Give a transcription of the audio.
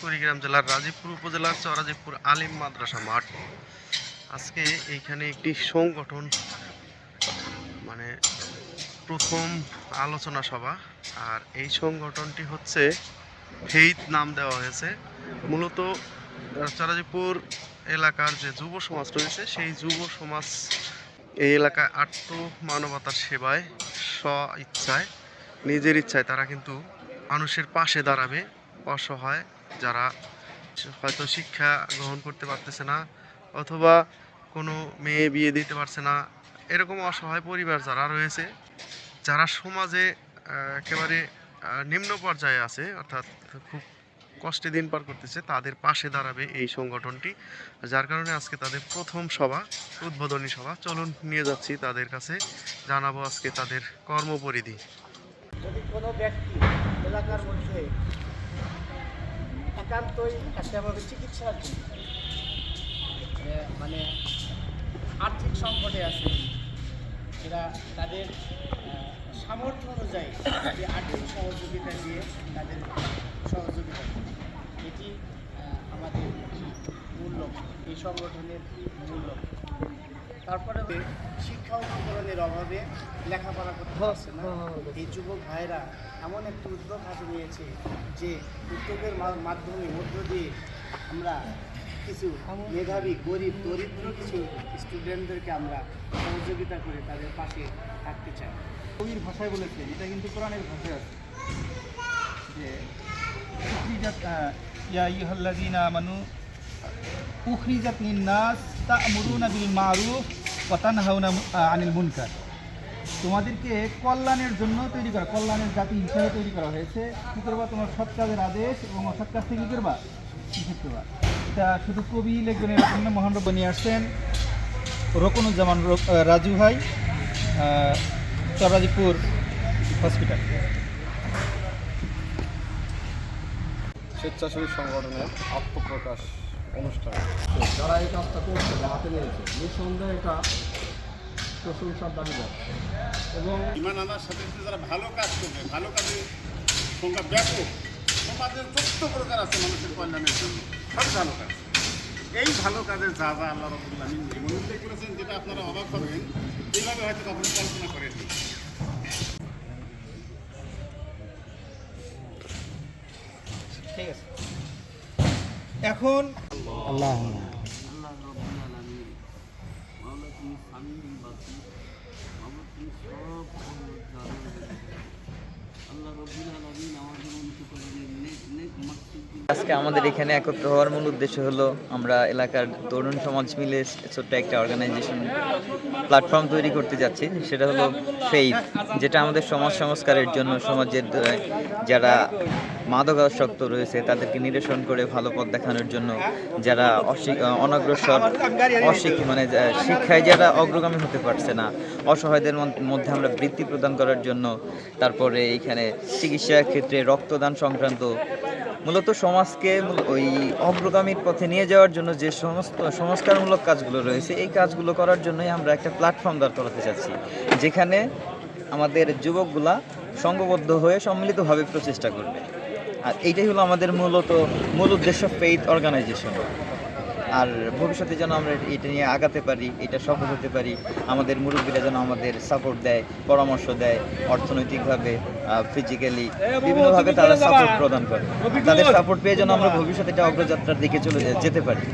কুড়িগ্রাম জেলার রাজীবপুর উপজেলার চরাজীবপুর আলিম মাদ্রাসা মাঠ। আজকে এইখানে একটি সংগঠন মানে প্রথম আলোচনা সভা। আর এই সংগঠনটি হচ্ছে ফেইথ নাম দেওয়া হয়েছে। মূলত চরাজীবপুর এলাকার যে যুব সমাজ রয়েছে, সেই যুব সমাজ এই এলাকায় আত্ম মানবতার সেবায় স্ব ইচ্ছায় নিজের ইচ্ছায় তারা কিন্তু মানুষের পাশে দাঁড়াবে, অসহায় যারা হয়তো শিক্ষা গ্রহণ করতে পারতেছে না, অথবা কোনো মেয়ে বিয়ে দিতে পারছে না, এরকম অসহায় পরিবার যারা রয়েছে, যারা সমাজে একেবারে নিম্ন পর্যায়ে আছে, অর্থাৎ খুব কষ্টে দিন পার করতেছে, তাদের পাশে দাঁড়াবে এই সংগঠনটি। যার কারণে আজকে তাদের প্রথম সভা, উদ্বোধনী সভা। চলুন, নিয়ে যাচ্ছি তাদের কাছে, জানাব আজকে তাদের কর্মপরিধি। যদি কোনো ব্যক্তি এলাকার মধ্যে একান্তই একটাভাবে চিকিৎসার জন্য মানে আর্থিক সংকটে আছে। এরা তাদের সামর্থ্য অনুযায়ী যে আর্থিক সহযোগিতা দিয়ে তাদের সহযোগিতা এটি আমাদের মূল লক্ষ্য, এই সংগঠনের মূল লক্ষ্য। তারপরে শিক্ষা উপকরণের অভাবে লেখাপড়া করতে পারছে না। এই যুবক ভাইরা এমন একটি উদ্যোগ হাতে নিয়েছে যে উদ্যোগের মাধ্যমে মধ্য দিয়ে আমরা কিছু মেধাবী গরিব দরিদ্র কিছু স্টুডেন্টদেরকে আমরা সহযোগিতা করে তাদের পাশে থাকতে চাই। কবির ভাষায় বলেছে এটা কিন্তু কোরআনের ভাষায় আছে। যে ইয়া আইয়ুহাল্লাযীনা আমানু উখরিজাত লিন-নাস তা'মুরুনা বিল মারুফ ওয়া তানহাউনা আনিল তোমাদেরকে কল্যাণের জন্য তৈরি করা, কল্যাণের জাতি হিসাবে তৈরি করা হয়েছে। কী করবা? তোমার সৎ কাজের আদেশ এবং অসৎ কাজ থেকে কী করবা? নিষেধ করবা এটা শুধু কবি লেখবেন এরকম না মহানরব নিয়ে আসছেন। রকনুজ্জামান রাজু ভাই চরাজিপুর হসপিটাল স্বেচ্ছাসেবী সংগঠনের আত্মপ্রকাশ। অনুষ্ঠান। যারা এই কাজটা করছে বা হাতে নিয়েছে নিঃসন্দেহে এটা প্রশংসার দাবিদার এবং ইমান আনার সাথে সাথে যারা ভালো কাজ করবে ভালো কাজে সংখ্যা ব্যাপক সমাজের চোদ্দ প্রকার আছে মানুষের কল্যাণের জন্য। সব ভালো কাজ। এই ভালো কাজের যা যা আল্লাহ রবুল্লাহ এমন উল্লেখ করেছেন যেটা আপনারা অবাক হবেন এইভাবে হয়তো কখনো কল্পনা করেননি। ঠিক আছে। এখন আল্লাহ। আজকে আমাদের এখানে একত্র হওয়ার মূল উদ্দেশ্য হলো আমরা এলাকার তরুণ সমাজ মিলে ছোট্ট একটা অর্গানাইজেশন প্ল্যাটফর্ম তৈরি করতে যাচ্ছি। সেটা হলো ফেইথ যেটা আমাদের সমাজ সংস্কারের জন্য সমাজের যারা মাদকাসক্ত রয়েছে, তাদেরকে নিরসন করে ভালো পথ দেখানোর জন্য যারা অনগ্রসর, অশিক্ষিত মানে শিক্ষায় যারা অগ্রগামী হতে পারছে না, অসহায়দের মধ্যে আমরা বৃত্তি প্রদান করার জন্য, তারপরে এইখানে চিকিৎসা ক্ষেত্রে রক্তদান সংক্রান্ত মূলত সমাজকে ওই অগ্রগামীর পথে নিয়ে যাওয়ার জন্য যে সমস্ত সংস্কারমূলক কাজগুলো রয়েছে, এই কাজগুলো করার জন্যই আমরা একটা প্ল্যাটফর্ম দাঁড় করাতে চাচ্ছি, যেখানে আমাদের যুবকগুলা সংঘবদ্ধ হয়ে সম্মিলিতভাবে প্রচেষ্টা করবে। আর এইটাই হলো আমাদের মূলত মূল উদ্দেশ্য ফেইথ অর্গানাইজেশন আর ভবিষ্যতে যেন আমরা এটা নিয়ে আগাতে পারি, এটা সফল হতে পারি, আমাদের মুরব্বীরা যেন আমাদের সাপোর্ট দেয়, পরামর্শ দেয়, অর্থনৈতিকভাবে ফিজিক্যালি বিভিন্নভাবে তারা সাপোর্ট প্রদান করে। তাদের সাপোর্ট পেয়ে যেন আমরা ভবিষ্যতে এটা অগ্রযাত্রার দিকে চলে যেতে পারি।